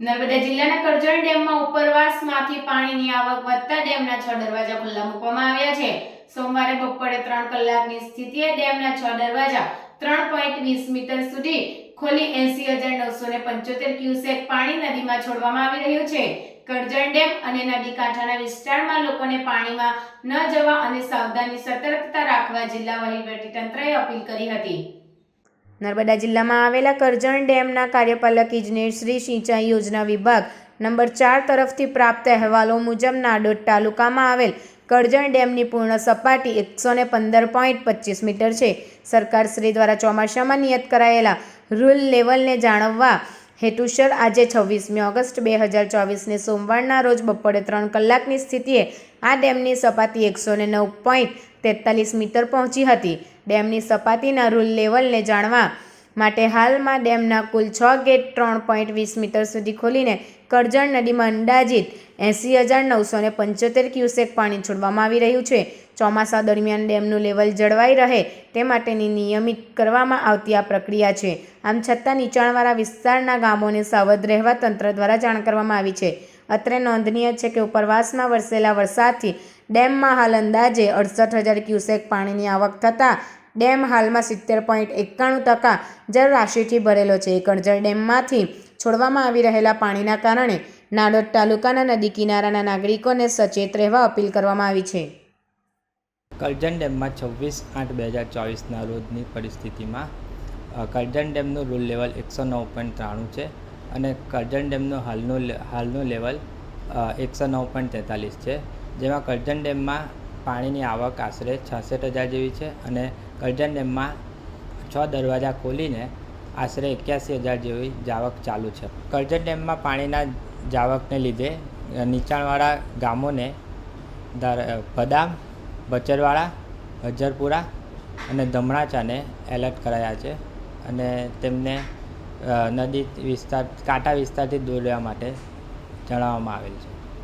નર્મદા જિલ્લાના કરજણ ડેમમાં ઉપરવાસમાંથી પાણીની આવક વધતા ડેમના છ દરવાજા ખુલ્લા મૂકવામાં આવ્યા છે. સોમવારે બપોરે ત્રણ કલાકની સ્થિતિએ ડેમના છ દરવાજા ત્રણ પોઈન્ટ વીસ મીટર સુધી ખોલી એસી હજાર નવસો ને પંચોતેર ક્યુસેક પાણી નદીમાં છોડવામાં આવી રહ્યું છે. કરજણ ડેમ અને નદી કાંઠાના વિસ્તારમાં લોકોને પાણીમાં ન જવા અને સાવધાની સતર્કતા રાખવા જિલ્લા વહીવટીતંત્રએ અપીલ કરી હતી. નર્મદા જિલ્લામાં આવેલા કરજણ ડેમના કાર્યપાલક ઇજનેર શ્રી સિંચાઈ યોજના વિભાગ નંબર ચાર તરફથી પ્રાપ્ત અહેવાલો મુજબ નાડોદ તાલુકામાં આવેલ કરજણ ડેમની પૂર્ણ સપાટી એકસો ને પંદર પોઈન્ટ પચીસ મીટર છે. સરકારશ્રી દ્વારા ચોમાસામાં નિયત કરાયેલા રૂલ લેવલને જાણવવા હેતુસર આજે છવ્વીસમી ઓગસ્ટ બે હજાર ચોવીસને સોમવારના રોજ બપોરે ત્રણ કલાકની સ્થિતિએ આ ડેમની સપાટી એકસો નવ પોઈન્ટ તેતાલીસ મીટર પહોંચી હતી. ડેમની સપાટીના રૂલ લેવલને જાણવા માટે હાલમાં ડેમના કુલ છ ગેટ ત્રણ પોઈન્ટ વીસ મીટર સુધી ખોલીને કરજણ નદીમાં અંદાજિત એંસી હજાર નવસો ને પંચોતેર ક્યુસેક પાણી છોડવામાં આવી રહ્યું છે. ચોમાસા દરમિયાન ડેમનું લેવલ જળવાઈ રહે તે માટેની નિયમિત કરવામાં આવતી આ પ્રક્રિયા છે. આમ છતાં નીચાણવાળા વિસ્તારના ગામોને સાવધ રહેવા તંત્ર દ્વારા જાણ કરવામાં આવી છે. અત્રે નોંધનીય છે કે ઉપરવાસમાં વરસેલા વરસાદથી ડેમમાં હાલ અંદાજે અડસઠ હજાર ક્યુસેક પાણીની આવક થતાં ડેમ હાલમાં સિત્તેર પોઈન્ટ એકાણું ટકા જળરાશિથી ભરેલો છે. કરજણ ડેમમાંથી છોડવામાં આવી રહેલા પાણીના કારણે નાડોદ તાલુકાના નદી કિનારાના નાગરિકોને સચેત રહેવા અપીલ કરવામાં આવી છે. કરજણ ડેમમાં છવ્વીસ આઠ બે હજાર ચોવીસના રોજની પરિસ્થિતિમાં કરજણ ડેમનું રૂલ લેવલ એકસો નવ પોઈન્ટ ત્રાણું છે અને કરજણ ડેમનું હાલનું હાલનું લેવલ એકસો નવ પોઈન્ટ તેતાલીસ છે. જેમાં કરજણ ડેમમાં પાણીની આવક આશરે છાસઠ હજાર જેવી છે અને કરજણ ડેમમાં છ દરવાજા ખોલીને આશરે એક્યાસી હજાર જેવી જાવક ચાલુ છે. કરજણ ડેમમાં પાણીના જાવકને લીધે નીચાણવાળા ગામોને બદામ, બચરવાળા, હજરપુરા અને ધમણાચાને એલર્ટ કરાયા છે અને તેમને નદી વિસ્તાર, કાંઠા વિસ્તારથી દૂર રહેવા માટે જણાવવામાં આવેલ છે.